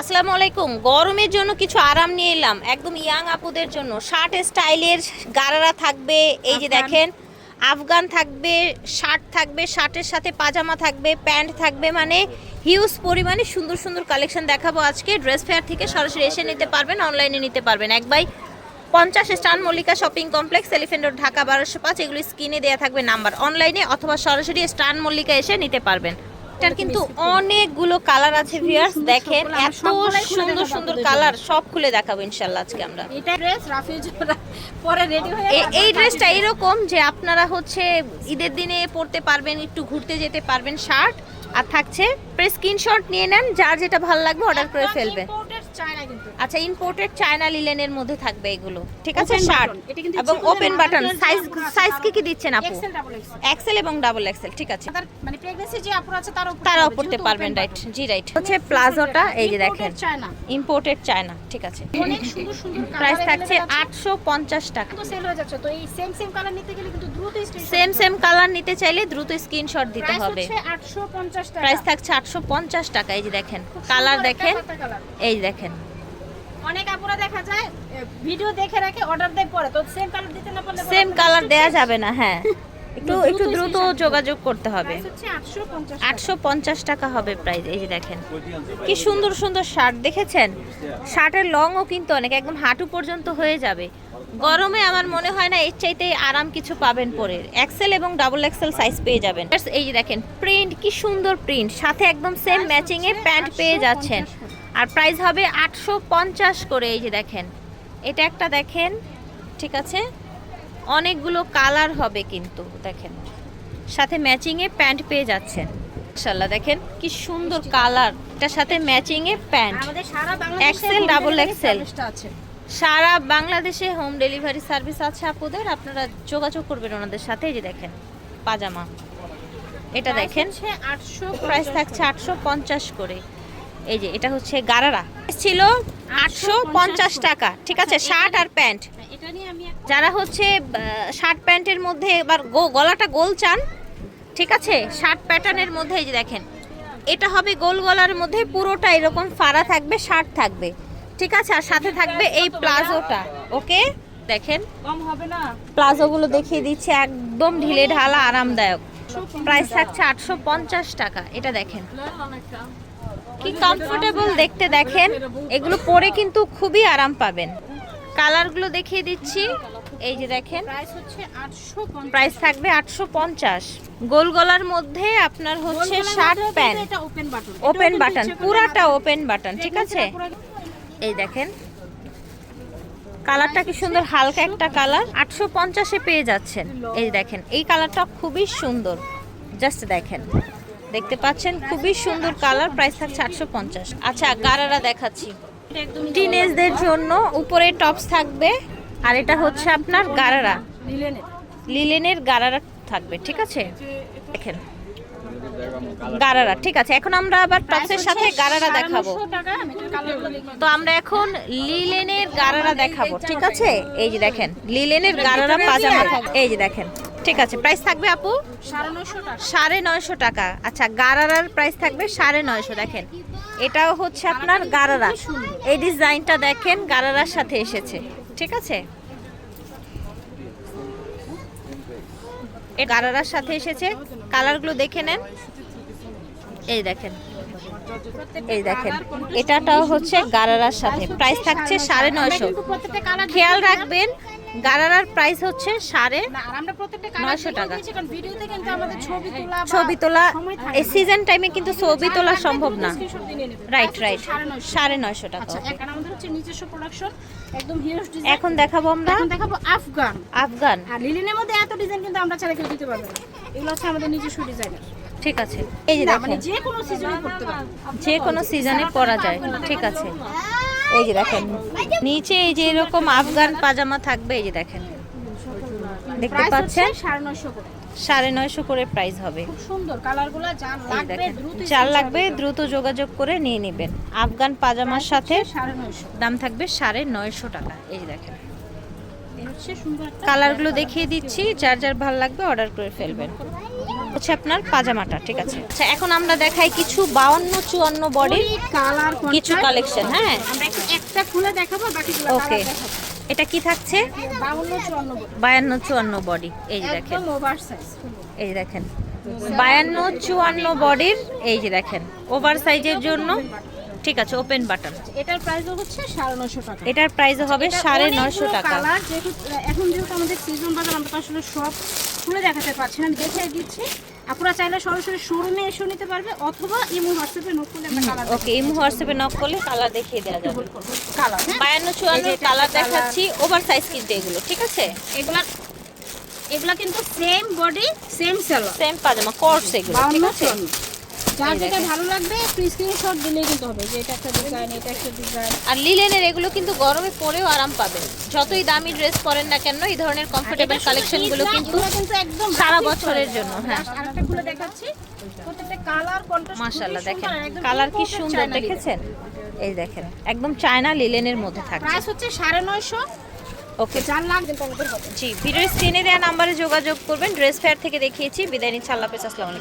আসসালামু আলাইকুম। গরমের জন্য কিছু আরাম নিয়ে এলাম। একদম ইয়াং আপুদের জন্য। শার্ট স্টাইলের গারারা থাকবে এই যে দেখেন আফগান থাকবে শার্ট থাকবে শার্টের সাথে পাজামা থাকবে প্যান্ট থাকবে মানে হিউজ পরিমাণে সুন্দর সুন্দর কালেকশন দেখাবো আজকে। ড্রেস ফেয়ার থেকে সরাসরি এসে নিতে পারবেন অনলাইনে নিতে পারবেন। এক বাই পঞ্চাশ স্টান Mallika Shopping Complex Elephant Road Dhaka বারোশো পাঁচ এগুলো স্ক্রিনে দেওয়া থাকবে নাম্বার অনলাইনে অথবা সরাসরি স্টান মল্লিকা এসে নিতে পারবেন। এটার কিন্তু অনেকগুলো কালার আছে ভিউয়ার্স দেখেন এত সুন্দর সুন্দর কালার সব খুলে দেখাবো ইনশাআল্লাহ আজকে আমরা। এটা ড্রেস পরে রেডি হয়ে এই ড্রেসটা এরকম যে আপনারা হচ্ছে ঈদের দিনে পরতে পারবেন একটু ঘুরতে যেতে পারবেন শার্ট আর থাকছে স্ক্রিনশট নিয়ে নেন যার যেটা ভালো লাগবে অর্ডার করে ফেলবেন ইম্পোর্টেড চায়না কিন্তু। আচ্ছা ইম্পোর্টেড চায়না লিলেনের মধ্যে থাকবে এগুলো। ঠিক আছে শার্ট button। এটা কিন্তু এবং ওপেন বাটন সাইজ সাইজ কি কি দিচ্ছেন আপু? এক্সেল ডাবল এক্সেল এক্সেল এবং ডাবল এক্সেল ঠিক আছে। তার মানে প্রেগন্যান্সি যে আপুর আছে তারও তারাও পড়তে পারবেন রাইট জি রাইট হচ্ছে প্লাজোটা এই যে দেখেন। চায়না ইম্পোর্টেড চায়না ঠিক আছে। অনেক সুন্দর সুন্দর প্রাইস থাকছে আটশো পঞ্চাশ টাকা। তো সেল হয়ে যাচ্ছে। তো এই সেম সেম কালার নিতে গেলে কিন্তু সেম সেম কালার নিতে চাইলে দ্রুত স্ক্রিনশট দিতে হবে। হচ্ছে 850 টাকা। প্রাইস থাকছে আটশো পঞ্চাশ টাকা এই যে দেখেন। কালার দেখেন। এই দেখেন। অনেক আপুরা দেখা যায় ভিডিও দেখে রাখে অর্ডার দেয় পরে। তো সেম কালার দিতে না পারলে সেম কালার দেয়া যাবে না হ্যাঁ। একটু একটু দ্রুত যোগাযোগ করতে হবে। প্রাইস হচ্ছে 850 টাকা। আটশো পঞ্চাশ টাকা হবে প্রাইস এই যে দেখেন। কি সুন্দর সুন্দর শার্ট দেখেছেন? শার্টের লংও কিন্তু অনেক একদম হাঁটু পর্যন্ত হয়ে যাবে। গরমে আমার মনে হয় না এর চাইতে আরাম কিছু পাবেন পরে। এক্সেল এবং ডাবল এক্সেল সাইজ পেয়ে যাবেন। এই যে দেখেন প্রিন্ট কি সুন্দর প্রিন্ট সাথে একদম সেম ম্যাচিং এ প্যান্ট পেয়ে যাচ্ছেন। আর প্রাইস হবে আটশো পঞ্চাশ করে এই যে দেখেন। এটা একটা দেখেন ঠিক আছে? অনেকগুলো কালার হবে কিন্তু দেখেন। সাথে ম্যাচিং এ প্যান্ট পেয়ে যাচ্ছেন। মাশাআল্লাহ দেখেন কি সুন্দর কালার এটার সাথে ম্যাচিং এ প্যান্ট XL service টা আছে। সারা বাংলাদেশে হোম ডেলিভারি সার্ভিস আছে আপুদের। আপনারা যোগাযোগ করবেন ওনাদের সাথে। এই যে দেখেন পাজামা। এটা দেখেন। হচ্ছে 800 প্রাইস থাকছে আটশো পঞ্চাশ করে। এই যে এটা হচ্ছে গারারা। ছিল আটশো পঞ্চাশ টাকা। ঠিক আছে শার্ট আর প্যান্ট। একটা যারা হচ্ছে শার্ট প্যান্টের মধ্যে এবার গলাটা গোল চান ঠিক আছে? শার্ট প্যাটার্নের মধ্যে এই যে দেখেন এটা হবে গোল গলার মধ্যে পুরোটা এরকম ফাড়া থাকবে শার্ট থাকবে। ঠিক আছে আর সাথে থাকবে এই প্লাজোটা ওকে? দেখেন। কম হবে না। প্লাজোগুলো দেখিয়ে দিচ্ছে একদম ঢিলে ঢালা আরামদায়ক। প্রাইস থাকছে আটশো পঞ্চাশ টাকা এটা দেখেন। কি কমফোর্টেবল দেখতে দেখেন এগুলো পরে কিন্তু খুবই আরাম পাবেন। কালারগুলো দেখিয়ে দিচ্ছি এই যে দেখেন। প্রাইস হচ্ছে 850 প্রাইস থাকবে আটশো পঞ্চাশ। গোল গলার মধ্যে আপনার হচ্ছে শার্ট প্যান্ট। এটা ওপেন বাটন ওপেন বাটন পুরাটা ওপেন বাটন ঠিক আছে? এই দেখেন। কালারটা কি সুন্দর, হালকা একটা কালার। আটশো পঞ্চাশে পেয়ে যাচ্ছেন। এই দেখেন, এই কালারটা খুবই সুন্দর। জাস্ট দেখেন। দেখতে পাচ্ছেন, খুবই সুন্দর কালার। প্রাইস থাকছে আটশো পঞ্চাশ। আচ্ছা গারারা দেখাচ্ছি। টিনেজদের জন্য উপরে টপস থাকবে, আর এটা হচ্ছে আপনার গারারা। লিলেনের। গারারা থাকবে, ঠিক আছে? দেখেন। গারারা ঠিক আছে এখন আমরা আবার টপসের সাথে গারারা দেখাবো। তো আমরা এখন লিলেনের গারারা দেখাবো ঠিক আছে? এই যে দেখেন লিলেনের গারারা পাজামা। এই যে দেখেন ঠিক আছে প্রাইস থাকবে আপু? সাড়ে নয়শো টাকা। আচ্ছা গারারার প্রাইস থাকবে সাড়ে নয়শো দেখেন। এটাও হচ্ছে আপনার গারারা। এই ডিজাইনটা দেখেন গারারার সাথে এসেছে ঠিক আছে? গারারার সাথে এসেছে। কালারগুলো দেখে নেন। এই দেখেন। এই দেখেন। এটাটাও হচ্ছে গারার সাথে। প্রাইস থাকছে সাড়ে নয়শো। খেয়াল রাখবেন গারারার প্রাইস হচ্ছে সাড়ে না আর আমরা প্রত্যেকটা কালার 900 টাকা। ছবি তোলা এই সিজন টাইমে কিন্তু ছবি তোলা সম্ভব না। রাইট রাইট সাড়ে নয়শো। টাকা আচ্ছা এখন দেখাবো আমরা। দেখাবো আফগান। আফগান। লিলিনের মধ্যে এত ডিজাইন কিন্তু আমরা কেউ দিতে পারব এগুলো হচ্ছে আমাদের নিজস্ব ডিজাইনার ঠিক আছে। এই যে মানে দেখেন। যে কোনো সিজনে করতে পারব। যে কোনো সিজনে পরা যায়। ঠিক আছে। এই যে দেখেন নিচে এই যে এরকম আফগান পাজামা থাকবে এই যে দেখেন। দেখতে পাচ্ছেন? সাড়ে নয়শো করে। প্রাইস হবে। চার লাগবে দ্রুত যোগাযোগ করে নিয়ে নেবেন। আফগান পাজামার সাথে দাম থাকবে সাড়ে নয়শো টাকা এই দেখেন। কালারগুলো দেখিয়ে দিচ্ছি যার যার ভালো লাগবে অর্ডার করে ফেলবেন। হচ্ছে আপনার পাজামাটা ঠিক আছে? আচ্ছা এখন আমরা দেখাই কিছু বাউন্ন চুয়ান্ন বডির কালার কিছু কালেকশন হ্যাঁ? একটা খুলে দেখাবো বাকিগুলো ওকে এটা কি থাকছে? বায়ান্ন চুয়ান্ন বডি এই যে দেখেন। ওভার এই যে দেখেন। বায়ান্ন চুয়ান্ন বডির এই যে দেখেন। ওভার সাইজের জন্য ঠিক আছে ওপেন বাটন এটার প্রাইস হচ্ছে সাড়ে নশো টাকা। এটার প্রাইস হবে এটা সাড়ে অনেকগুলো নয়শো টাকা। কালার যেহেতু এখন যেহেতু আমাদের সিজন বাজার আমরা আসলে সব খুলে দেখাতে পারছি না। আমি দেখে দিচ্ছি। আপনারা চাইলে সরাসরি শোরুমে এসেও নিতে পারবে অথবা ইমো হোয়াটসঅ্যাপে নোট করলে আমরা কালার ওকে ইমো হোয়াটসঅ্যাপে নক করলে কালার দেখিয়ে দেওয়া যাবে। কালার হ্যাঁ? বায়ান্ন চুয়ান্ন এই যে এটা কালার দেখাচ্ছি ওভার সাইজ কিন্তু এগুলো ঠিক আছে? এগুলা এগুলা কিন্তু same body same seller same পাজামা কোর্স এগুলো ঠিক আছে? যার যেটা ভালো লাগবে একটু স্ক্রিনশট দিলেই কিন্তু হবে যে এটা একটা ডিজাইন এটা একটা ডিজাইন আর লিলেনের এগুলো কিন্তু গরমে পরেও আরাম পাবেন। যতই দামি ড্রেস পরেন না কেন এই ধরনের কমফোর্টেবল কালেকশনগুলো কিন্তু একদম সারা বছরের জন্য, হ্যাঁ। আরেকটা খুলে দেখাচ্ছি। প্রত্যেকটা কালার কন্ট্রাস্ট মাশাআল্লাহ দেখেন। কালার কি সুন্দর দেখেছেন? এই দেখেন একদম চায়না লিলেনের মধ্যে থাকে প্রাইস হচ্ছে সাড়ে নয়শো। ওকে। চার লাখ জি ভিডিও স্ক্রিনে দেওয়া নাম্বারে যোগাযোগ করবেন। ড্রেস ফেয়ার থেকে দেখিয়েছি। বিদায় নিচ্ছি। আল্লাহ হাফেজ। আসসালামু আলাইকুম।